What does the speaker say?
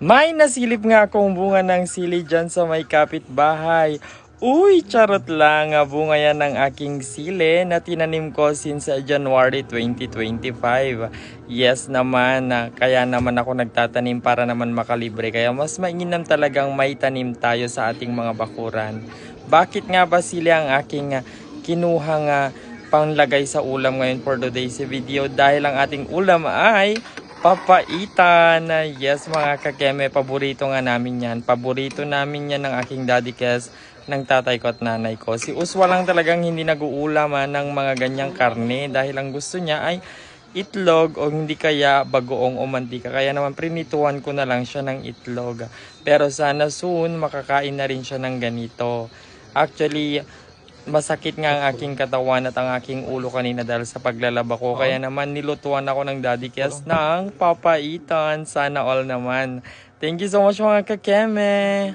May nasilip nga akong bunga ng sili dyan sa may kapitbahay. Uy, charot lang. Bunga yan ng aking sili na tinanim ko since January 2025. Yes naman, ah, kaya naman ako nagtatanim para naman makalibre. Kaya mas mainam talagang may tanim tayo sa ating mga bakuran. Bakit nga ba sili ang aking ah, kinuhang panglagay sa ulam ngayon for today's video? Dahil ang ating ulam ay papaitan. Yes mga kakeme, paborito nga namin yan. Paborito namin yan ng aking daddy Kes, ng tatay ko at nanay ko. Si Uswa lang talagang hindi nag-uulam ah, ng mga ganyang karne dahil ang gusto niya ay itlog o hindi kaya bagoong o mantika. Kaya naman prinituan ko na lang siya ng itlog. Pero sana soon makakain na rin siya ng ganito. Actually, masakit nga ang aking katawan at ang aking ulo kanina dahil sa paglalaba ko. Kaya naman nilutuan ako ng Daddy Kes ng papaitan. Sana all naman. Thank you so much mga kakeme.